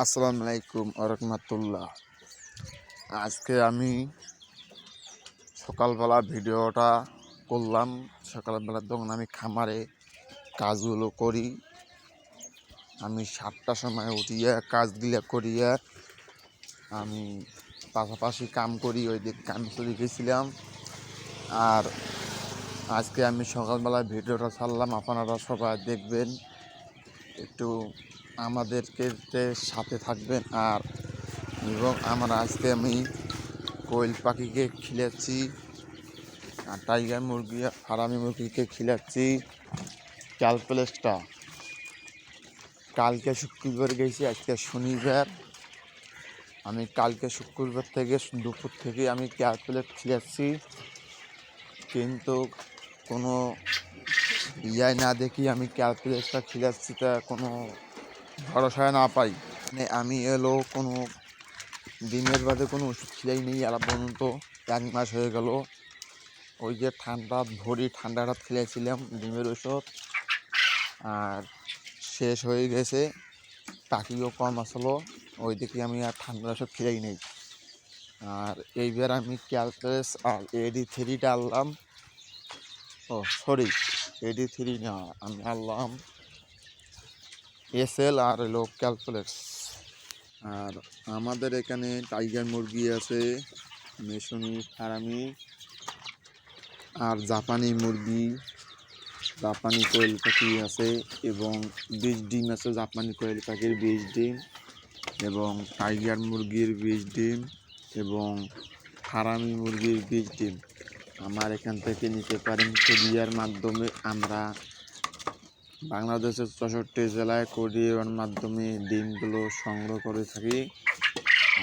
আসসালামু আলাইকুম আরহামতুল্লাহ আজকে আমি সকালবেলা ভিডিওটা করলাম। সকালবেলা তখন আমি খামারে কাজগুলো করি, আমি সাতটার সময় উঠিয়া কাজগুলো করিয়া আমি পাশাপাশি কাম করি ওই দিক কাম চলে গেছিলাম। আর আজকে আমি সকালবেলা ভিডিওটা ছাড়লাম, আপনারা সবাই দেখবেন। একটু আমাদেরকে সাথে থাকবেন আর, এবং আমার আজকে আমি কোয়েল পাখিকে খিলাচ্ছি, আর টাইগার মুরগি, ফারামি মুরগিকে খিলাচ্ছি। ক্যালকুলেসটা কালকে শুক্রবার গেছি, আজকে শনিবার। আমি কালকে শুক্রবার থেকে, দুপুর থেকে আমি ক্যালকুলেট খিলাচ্ছি। কিন্তু কোনো ইয়ায় না দেখি আমি ক্যালকুলেটটা খিলাচ্ছি, তা কোনো ভরসা না পাই। মানে আমি এলো কোনো ডিমের বাদে কোনো ওষুধ খিলাই নেই, আর পর্যন্ত এক মাস হয়ে গেল। ওই যে ঠান্ডা ভরি ঠান্ডাটা খেলেছিলাম ডিমের ওষুধ, আর শেষ হয়ে গেছে, টাকিও কম আসলো ওই দিকে আমি আর ঠান্ডার ওষুধ খেলেই নেই। আর এইবার আমি ক্যালকুলেস আর এডি থ্রিটা আনলাম। ও সরি এডি থ্রি না, আমি আনলাম এসএল আর হলো ক্যালকুলেটস আর আমাদের এখানে টাইগার মুরগি আছে, মেশনি, ফারামি, আর জাপানি মুরগি, জাপানি কোয়েল পাখি আছে এবং বীজ ডিম আছে জাপানি কোয়েল পাখির বীজ ডিম এবং টাইগার মুরগির বীজ ডিম এবং ফারামি মুরগির বীজ ডিম। আমার এখান থেকে নিতে পারেন কুরিয়ার মাধ্যমে আমরা বাংলাদেশের চৌষট্টি জেলায় কোরিয়ার মাধ্যমে ডিমগুলো সংগ্রহ করে থাকি।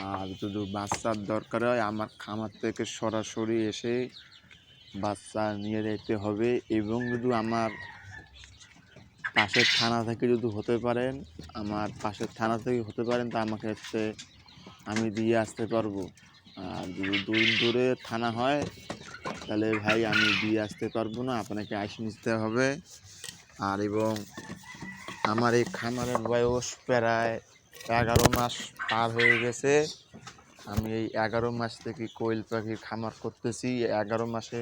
আর যদি বাচ্চার দরকার হয়, আমার খামার থেকে সরাসরি এসে বাচ্চা নিয়ে যেতে হবে এবং যদি আমার পাশের থানা থেকে যদি হতে পারেন, আমার পাশের থানা থেকে হতে পারেন, তা আমাকে হচ্ছে আমি দিয়ে আসতে পারব। আর যদি দূর দূরে থানা হয়, তাহলে ভাই আমি দিয়ে আসতে পারব না, আপনাকে আসে নিতে হবে। আর এবং আমার এই খামারের বয়স প্রায় এগারো মাস পার হয়ে গেছে। আমি এই এগারো মাস থেকে কোয়েল পাখির খামার করতেছি। এগারো মাসে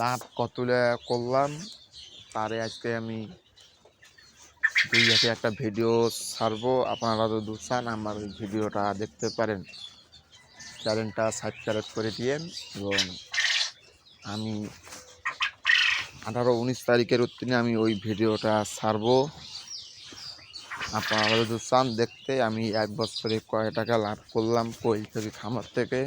লাভ কতটা করলাম, তারে আজকে আমি দুই হাতে একটা ভিডিও ছাড়বো। আপনারা যদি চান আমার ওই ভিডিওটা দেখতে পারেন, চ্যানেলটা সাবস্ক্রাইব করে দিয়েন এবং আমি আঠারো উনিশ তারিখের উত্তীর্ণে আমি ওই ভিডিওটা ছাড়ব। আপনারা যদি চান দেখতে, আমি এক বছরে কয় টাকা লাভ করলাম কই থেকে, খামার থেকে?